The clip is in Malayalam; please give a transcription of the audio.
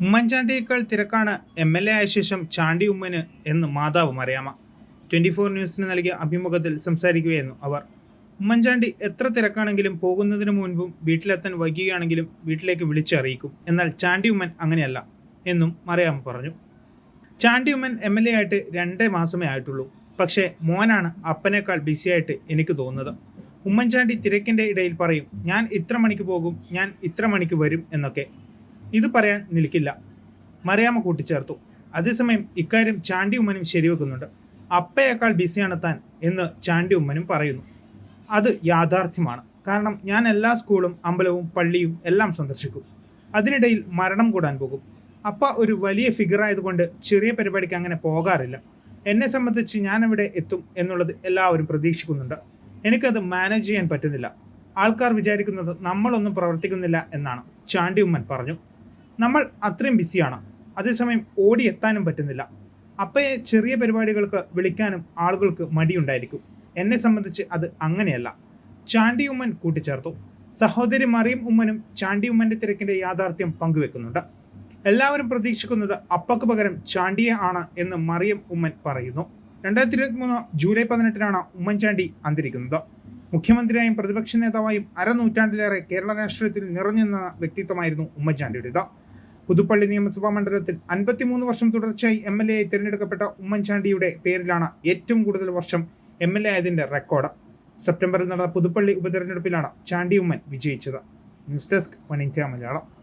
ഉമ്മൻചാണ്ടിയേക്കാൾ തിരക്കാണ് എം എൽ എ ആയ ശേഷം ചാണ്ടി ഉമ്മന് എന്ന് മാതാവ് മറിയാമ ട്വന്റി ഫോർ ന്യൂസിന് നൽകിയ അഭിമുഖത്തിൽ സംസാരിക്കുകയായിരുന്നു അവർ. ഉമ്മൻചാണ്ടി എത്ര തിരക്കാണെങ്കിലും പോകുന്നതിന് മുൻപും വീട്ടിലെത്താൻ വൈകുകയാണെങ്കിലും വീട്ടിലേക്ക് വിളിച്ചറിയിക്കും. എന്നാൽ ചാണ്ടി ഉമ്മൻ അങ്ങനെയല്ല എന്നും മറിയാമ്മ പറഞ്ഞു. Chandy Oommen M L A ആയിട്ട് രണ്ടേ മാസമേ ആയിട്ടുള്ളൂ. പക്ഷേ മോനാണ് അപ്പനേക്കാൾ ബിസിയായിട്ട് എനിക്ക് തോന്നുന്നത്. ഉമ്മൻചാണ്ടി തിരക്കിന്റെ ഇടയിൽ പറയും ഞാൻ ഇത്ര മണിക്ക് പോകും ഞാൻ ഇത്ര മണിക്ക് വരും എന്നൊക്കെ. ഇത് പറയാൻ നിൽക്കില്ല. മറിയാമ്മ കൂട്ടിച്ചേർത്തു. അതേസമയം ഇക്കാര്യം ചാണ്ടി ഉമ്മനും ശരിവെക്കുന്നുണ്ട്. അപ്പയേക്കാൾ ബിസിയാണ് താൻ എന്ന് ചാണ്ടി ഉമ്മനും പറയുന്നു. അത് യാഥാർത്ഥ്യമാണ്. കാരണം ഞാൻ എല്ലാ സ്കൂളും അമ്പലവും പള്ളിയും എല്ലാം സന്ദർശിക്കും. അതിനിടയിൽ മരണം കൂടാൻ പോകും. അപ്പ ഒരു വലിയ ഫിഗർ ആയതുകൊണ്ട് ചെറിയ പരിപാടിക്ക് അങ്ങനെ പോകാറില്ല. എന്നെ സംബന്ധിച്ച് ഞാൻ ഇവിടെ എത്തും എന്നുള്ളത് എല്ലാവരും പ്രതീക്ഷിക്കുന്നുണ്ട്. എനിക്കത് മാനേജ് ചെയ്യാൻ പറ്റുന്നില്ല. ആൾക്കാർ വിചാരിക്കുന്നത് നമ്മളൊന്നും പ്രവർത്തിക്കുന്നില്ല എന്നാണ്. ചാണ്ടി ഉമ്മൻ പറഞ്ഞു. നമ്മൾ അത്രയും ബിസിയാണ് അതേസമയം ഓടി എത്താനും പറ്റുന്നില്ല. അപ്പയെ ചെറിയ പരിപാടികൾക്ക് വിളിക്കാനും ആളുകൾക്ക് മടിയുണ്ടായിരിക്കും. എന്നെ സംബന്ധിച്ച് അത് അങ്ങനെയല്ല. ചാണ്ടി ഉമ്മൻ കൂട്ടിച്ചേർത്തു. സഹോദരി മറിയം ഉമ്മനും ചാണ്ടി ഉമ്മന്റെ തിരക്കിന്റെ യാഥാർത്ഥ്യം പങ്കുവെക്കുന്നുണ്ട്. എല്ലാവരും പ്രതീക്ഷിക്കുന്നത് അപ്പക്ക് പകരം ചാണ്ടിയെ ആണ് എന്ന് മറിയം ഉമ്മൻ പറയുന്നു. രണ്ടായിരത്തി ഇരുപത്തി മൂന്ന് ജൂലൈ പതിനെട്ടിനാണ് ഉമ്മൻചാണ്ടി അന്തരിക്കുന്നത്. മുഖ്യമന്ത്രിയായും പ്രതിപക്ഷ നേതാവായും അരനൂറ്റാണ്ടിലേറെ കേരള രാഷ്ട്രീയത്തിൽ നിറഞ്ഞു നിന്ന വ്യക്തിത്വമായിരുന്നു ഉമ്മൻചാണ്ടിയുടേത് പുതുപ്പള്ളി നിയമസഭാ മണ്ഡലത്തിൽ അൻപത്തിമൂന്ന് വർഷം തുടർച്ചയായി എം എൽ എ ആയി തിരഞ്ഞെടുക്കപ്പെട്ട ഉമ്മൻചാണ്ടിയുടെ പേരിലാണ് ഏറ്റവും കൂടുതൽ വർഷം എം എൽ എ ആയതിന്റെ റെക്കോർഡ്. സെപ്റ്റംബറിൽ നടന്ന പുതുപ്പള്ളി ഉപതെരഞ്ഞെടുപ്പിലാണ് ചാണ്ടി ഉമ്മൻ വിജയിച്ചത്. News desk one India Malayalam.